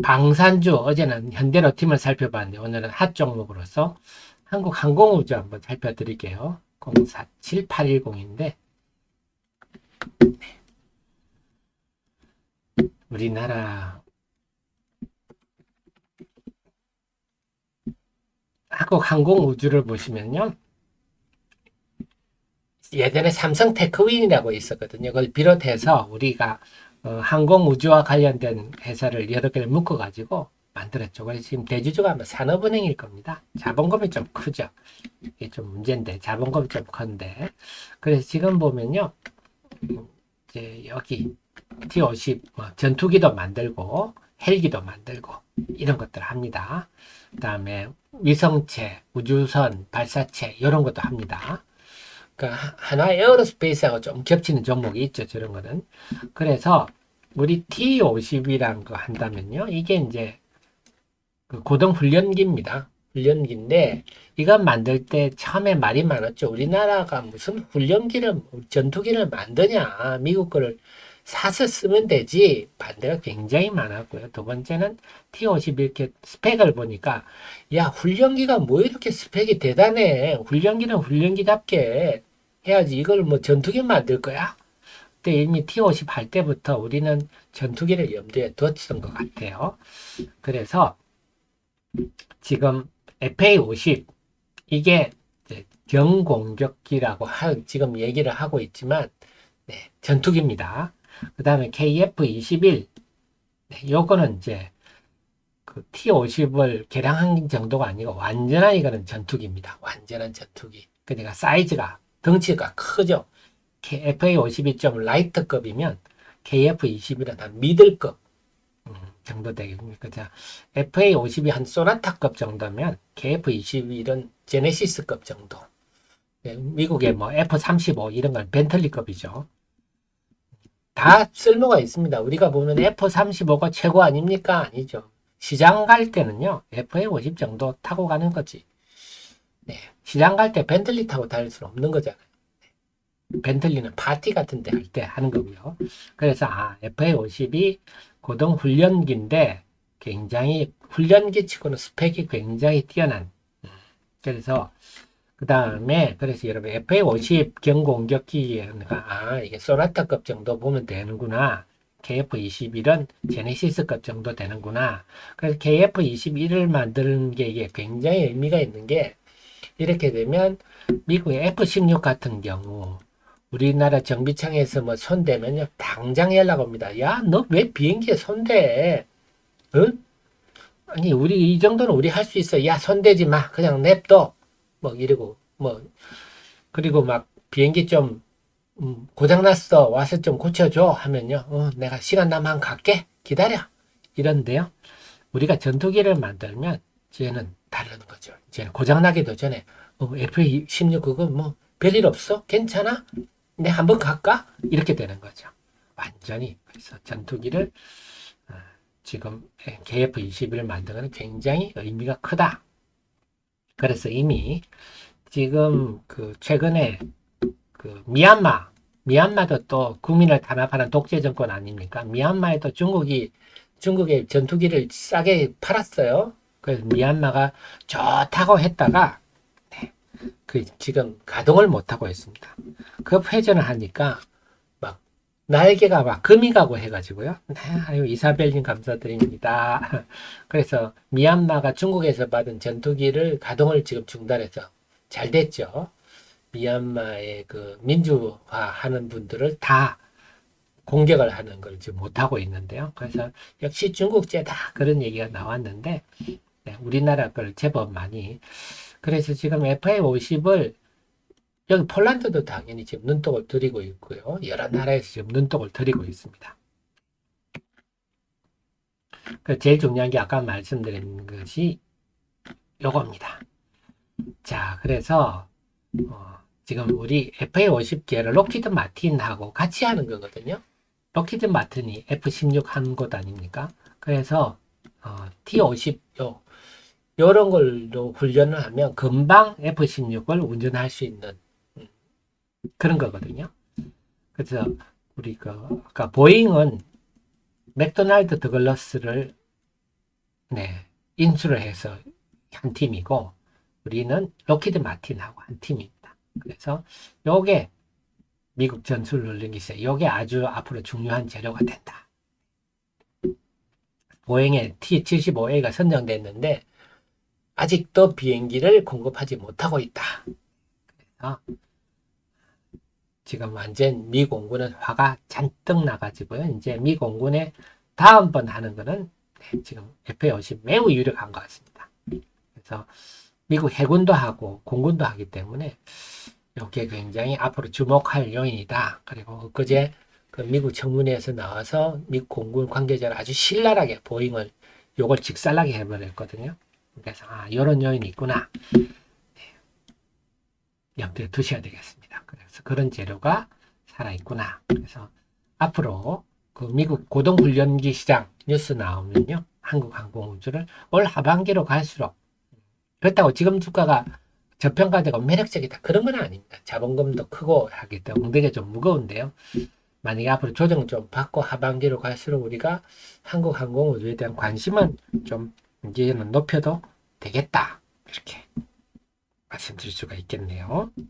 방산주 어제는 현대로팀을 살펴봤는데 오늘은 핫 종목으로서 한국항공우주 한번 살펴드릴게요. 047810인데 우리나라 한국항공우주를 보시면요. 예전에 삼성 테크윈이라고 있었거든요. 그걸 비롯해서 우리가 어, 항공우주와 관련된 회사를 여러 개를 묶어가지고 만들었죠. 그래서 지금 대주주가 아마 산업은행일 겁니다. 자본금이 좀 크죠. 이게 좀 문제인데 자본금이 좀 큰데 그래서 지금 보면요. 음, 이제 여기 T50 뭐 전투기도 만들고 헬기도 만들고 이런 것들 합니다. 그 다음에 위성체, 우주선, 발사체 이런 것도 합니다. 그러니까 하나 에어로스페이스하고 좀 겹치는 종목이 있죠. 저런 거는. 그래서 우리 T50이란 거 한다면요. 이게 이제 그 고등 훈련기입니다. 훈련기인데 이거 만들 때 처음에 말이 많았죠. 우리나라가 무슨 훈련기를 전투기를 만드냐. 미국 거를 사서 쓰면 되지. 반대가 굉장히 많았고요. 두 번째는 T50 이렇게 스펙을 보니까 야, 훈련기가 뭐 이렇게 스펙이 대단해. 훈련기는 훈련기답게 해야지. 이걸 뭐 전투기 만들 거야? 그때 이미 T50 할 때부터 우리는 전투기를 염두에 뒀던 것 같아요. 그래서 지금 FA50 이게 경공격기라고 하, 지금 얘기를 하고 있지만 네, 전투기입니다. 그 다음에 KF21 네, 요거는 이제 그 T50을 개량한 정도가 아니고 완전한 이거는 전투기입니다. 완전한 전투기. 그러니까 사이즈가 덩치가 크죠. FA52 좀 라이트급이면 KF21은 한 미들급 음, 정도 되겠습니까? 자, FA52이 한 소나타급 정도면 KF21은 제네시스급 정도. 네, 미국의 뭐 F35 이런 건 벤틀리급이죠. 다 쓸모가 있습니다. 우리가 보면 F35가 최고 아닙니까? 아니죠. 시장 갈 때는요, FA50 정도 타고 가는 거지. 네. 시장 갈 때 벤틀리 타고 다닐 수는 없는 거잖아요. 네. 벤틀리는 파티 같은 데 할 때 하는 거고요. 그래서, 아, FA50이 고등 훈련기인데 굉장히 훈련기 치고는 스펙이 굉장히 뛰어난. 음. 그래서, 그 다음에, 그래서 여러분, FA50 경공격기가, 아, 이게 소나타급 정도 보면 되는구나. KF21은 제네시스급 정도 되는구나. 그래서 KF21을 만드는 게 이게 굉장히 의미가 있는 게 이렇게 되면 미국의 F16 같은 경우 우리나라 정비청에서 뭐 손대면요 당장 연락 옵니다. 야, 너 왜 비행기에 손대? 응? 아니 우리 이 정도는 우리 할 수 있어. 야, 손대지 마. 그냥 냅둬. 뭐 이러고 뭐 그리고 막 비행기 좀 음, 고장났어. 와서 좀 고쳐줘. 하면요. 어, 내가 시간 나면 갈게. 기다려. 이런데요. 우리가 전투기를 만들면 쟤는 다르는 거죠. 쟤는 고장나기도 전에 어, FA16 그거 뭐 별일 없어? 괜찮아? 내 한번 갈까? 이렇게 되는 거죠. 완전히. 그래서 전투기를 어, 지금 KF-21을 만드는 굉장히 의미가 크다. 그래서 이미 지금 그 최근에 그 미얀마, 미얀마도 또 국민을 탄압하는 독재 정권 아닙니까? 미얀마에도 중국이 중국의 전투기를 싸게 팔았어요. 그래서 미얀마가 좋다고 했다가 네, 그 지금 가동을 못 하고 있습니다. 급 회전을 하니까 막 날개가 막 금이 가고 해가지고요. 네, 아유 이사벨님 감사드립니다. 그래서 미얀마가 중국에서 받은 전투기를 가동을 지금 중단해서 잘 됐죠. 미얀마의 그 민주화하는 분들을 다 공격을 하는 걸 지금 못하고 있는데요. 그래서 역시 중국제다 그런 얘기가 나왔는데 네, 우리나라 걸 제법 많이 그래서 지금 FA50을 여기 폴란드도 당연히 지금 눈독을 들이고 있고요. 여러 나라에서 지금 눈독을 들이고 있습니다. 그 제일 중요한 게 아까 말씀드린 것이 요겁니다. 자, 그래서 어, 지금 우리 FA50계를 록히드 마틴하고 같이 하는 거거든요. 록히드 마틴이 F16 한 곳 아닙니까? 그래서 어, T50 요 요런 걸로 훈련을 하면 금방 F16을 운전할 수 있는 음, 그런 거거든요. 그래서 우리 그 아까 보잉은 맥도날드 더글러스를 네, 인수를 해서 한 팀이고 우리는 로키드 마틴하고 한 팀입니다. 그래서 요게 미국 전술 롤링기세 요게 아주 앞으로 중요한 재료가 된다. 보잉의 T-75A가 선정됐는데 아직도 비행기를 공급하지 못하고 있다. 그래서 지금 완전 미 공군은 화가 잔뜩 나가지고요. 이제 미 공군의 다음번 하는 거는 네, 지금 F-50 매우 유력한 것 같습니다. 그래서 미국 해군도 하고 공군도 하기 때문에 이게 굉장히 앞으로 주목할 요인이다. 그리고 그제 그 미국 청문회에서 나와서 미국 공군 관계자를 아주 신랄하게 보잉을 요걸 직살나게 해버렸거든요. 그래서 아 이런 요인이 있구나. 네. 염두에 두셔야 되겠습니다. 그래서 그런 재료가 살아있구나. 그래서 앞으로 그 미국 고동훈련기 시장 뉴스 나오면요. 한국 항공우주를 올 하반기로 갈수록 그렇다고 지금 주가가 저평가되고 매력적이다. 그런 건 아닙니다. 자본금도 크고 하기 때문에 엉덩이가 좀 무거운데요. 만약에 앞으로 조정 좀 받고 하반기로 갈수록 우리가 한국 항공우주에 대한 관심은 좀 이제는 높여도 되겠다. 이렇게 말씀드릴 수가 있겠네요.